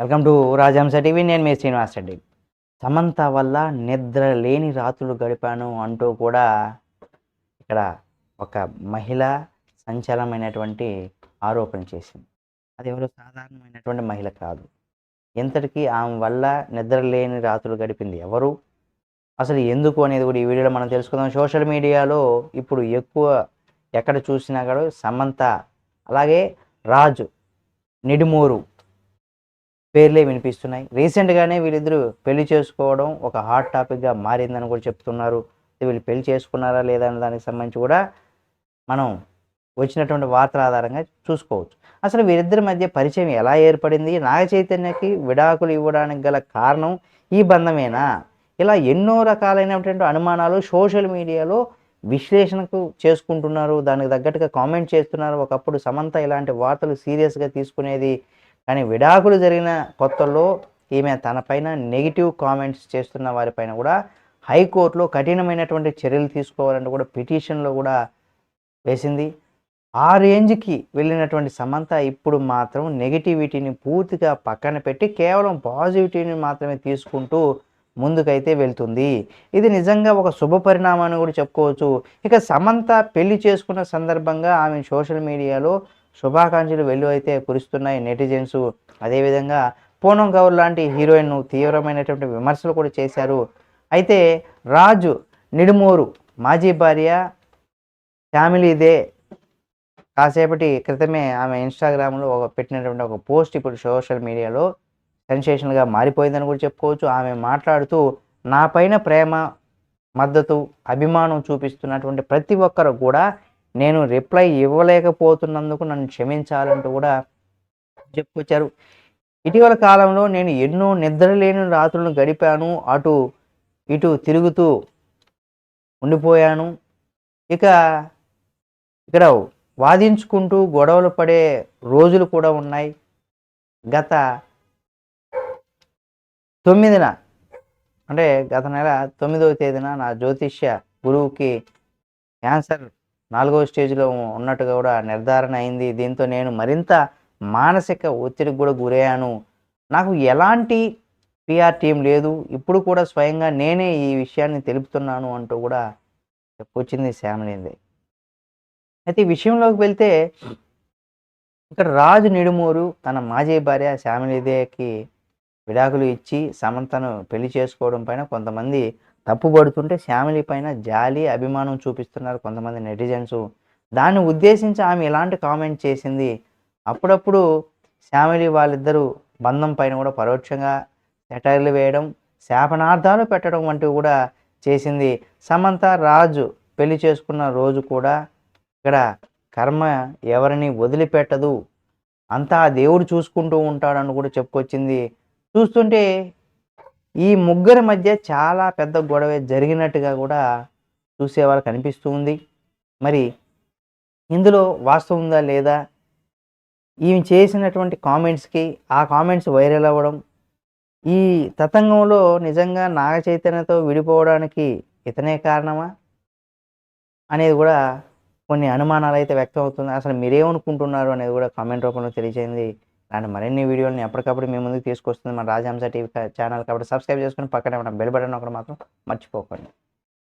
Welcome to రాజహంస TV. నేను మీ శ్రీనివాస్ రెడ్డి. సమంత వల్ల నిద్ర లేని రాత్రులు గడిపాను అంటూ కూడా ఇక్కడ ఒక మహిళ సంచలనమైనటువంటి ఆరోపణ చేసింది. అది ఎవరు సాధారణమైనటువంటి మహిళ కాదు. ఎంతటికీ ఆమె వల్ల నిద్ర లేని రాత్రులు గడిపింది ఎవరు? అసలు ఎందుకు అనేది కూడా ఈ వీడియోలో మనం తెలుసుకుందాం. సోషల్ మీడియాలో ఇప్పుడు ఎక్కువ ఎక్కడ చూసినా కూడా సమంత అలాగే రాజు నిడుమూరు పేర్లే వినిపిస్తున్నాయి. రీసెంట్గానే వీళ్ళిద్దరూ పెళ్ళి చేసుకోవడం ఒక హాట్ టాపిక్గా మారిందని కూడా చెప్తున్నారు. వీళ్ళు పెళ్ళి చేసుకున్నారా లేదా అనే దానికి సంబంధించి కూడా మనం వచ్చినటువంటి వార్తల ఆధారంగా చూసుకోవచ్చు. అసలు వీరిద్దరి మధ్య పరిచయం ఎలా ఏర్పడింది? నాగ చైతన్యకి విడాకులు ఇవ్వడానికి గల కారణం ఈ బంధమేనా? ఇలా ఎన్నో రకాలైనటువంటి అనుమానాలు సోషల్ మీడియాలో విశ్లేషణకు చేసుకుంటున్నారు. దానికి తగ్గట్టుగా కామెంట్ చేస్తున్నారు. ఒకప్పుడు సమంత ఇలాంటి వార్తలు సీరియస్గా తీసుకునేది కానీ విడాకులు జరిగిన కొత్తల్లో ఈమె తనపైన నెగిటివ్ కామెంట్స్ చేస్తున్న వారిపైన కూడా హైకోర్టులో కఠినమైనటువంటి చర్యలు తీసుకోవాలంటే కూడా పిటిషన్లో కూడా వేసింది. ఆ రేంజ్కి వెళ్ళినటువంటి సమంత ఇప్పుడు మాత్రం నెగిటివిటీని పూర్తిగా పక్కన పెట్టి కేవలం పాజిటివిటీని మాత్రమే తీసుకుంటూ ముందుకైతే వెళ్తుంది. ఇది నిజంగా ఒక శుభ పరిణామాన్ని కూడా చెప్పుకోవచ్చు. ఇక సమంత పెళ్ళి చేసుకున్న సందర్భంగా ఆమె సోషల్ మీడియాలో శుభాకాంక్షలు వెళ్ళు అయితే కురుస్తున్నాయి నెటిజన్స్. అదేవిధంగా పూనం గౌర్ లాంటి హీరోయిన్ను తీవ్రమైనటువంటి విమర్శలు కూడా చేశారు. అయితే రాజు నిడుమూరు మాజీ భార్య ఫ్యామిలీదే. కాసేపటి క్రితమే ఆమె ఇన్స్టాగ్రామ్లో ఒక పెట్టినటువంటి ఒక పోస్ట్ ఇప్పుడు సోషల్ మీడియాలో సెన్సేషన్గా మారిపోయిందని కూడా చెప్పుకోవచ్చు. ఆమె మాట్లాడుతూ నా పైన ప్రేమ మద్దతు అభిమానం చూపిస్తున్నటువంటి ప్రతి ఒక్కరు కూడా నేను రిప్లై ఇవ్వలేకపోతున్నందుకు నన్ను క్షమించాలంటూ కూడా చెప్పుకొచ్చారు. ఇటీవల కాలంలో నేను ఎన్నో నిద్రలేని రాత్రులను గడిపాను. అటు ఇటు తిరుగుతూ ఉండిపోయాను. ఇక ఇక్కడ వాదించుకుంటూ గొడవలు పడే రోజులు కూడా ఉన్నాయి. గత తొమ్మిదిన అంటే గత నెల తొమ్మిదవ తేదీన నా జ్యోతిష్య గురువుకి క్యాన్సర్ నాలుగవ స్టేజ్లో ఉన్నట్టుగా కూడా నిర్ధారణ అయింది. దీంతో నేను మరింత మానసిక ఒత్తిడికి కూడా గురయ్యాను. నాకు ఎలాంటి పిఆర్ టీం లేదు. ఇప్పుడు కూడా స్వయంగా నేనే ఈ విషయాన్ని తెలుపుతున్నాను అంటూ కూడా చెప్పుకొచ్చింది శ్యామలింది. అయితే ఈ విషయంలోకి వెళ్తే ఇక్కడ రాజు నిడుమూరు తన మాజీ భార్య శ్యామలిదేకి విడాకులు ఇచ్చి సమంతను పెళ్ళి చేసుకోవడం పైన కొంతమంది తప్పుపడుతుంటే శ్యామిలి పైన జాలి అభిమానం చూపిస్తున్నారు కొంతమంది నెటిజన్స్. దాన్ని ఉద్దేశించి ఆమె ఇలాంటి కామెంట్ చేసింది? అప్పుడప్పుడు శ్యామిలి వాళ్ళిద్దరూ బంధం పైన కూడా పరోక్షంగా సెటైర్లు వేయడం శాపనార్థాలు పెట్టడం వంటివి కూడా చేసింది. సమంత రాజు పెళ్ళి చేసుకున్న రోజు కూడా ఇక్కడ కర్మ ఎవరిని వదిలిపెట్టదు అంతా దేవుడు చూసుకుంటూ ఉంటాడని కూడా చెప్పుకొచ్చింది. చూస్తుంటే ఈ ముగ్గురి మధ్య చాలా పెద్ద గొడవ జరిగినట్టుగా కూడా చూసేవాళ్ళు కనిపిస్తూ ఉంది. మరి ఇందులో వాస్తవం ఉందా లేదా? ఈమె చేసినటువంటి కామెంట్స్కి ఆ కామెంట్స్ వైరల్ అవ్వడం ఈ తతంగంలో నిజంగా నాగ చైతన్యతో విడిపోవడానికి ఇతనే కారణమా? అనేది కూడా కొన్ని అనుమానాలు అయితే వ్యక్తం అవుతుంది అసలు మీరేమనుకుంటున్నారు అనేది కూడా కామెంట్ రూపంలో తెలియజేయండి అలాంటి మరిన్ని వీడియోలని ఎప్పటికప్పుడు మీ ముందుకు తీసుకొస్తుంది మన రాజహంస టీవీ ఛానల్ కాబట్టి సబ్స్క్రైబ్ చేసుకుని పక్కనే ఉన్న బెల్ బటన్ ఒకటి మాత్రం మర్చిపోకండి.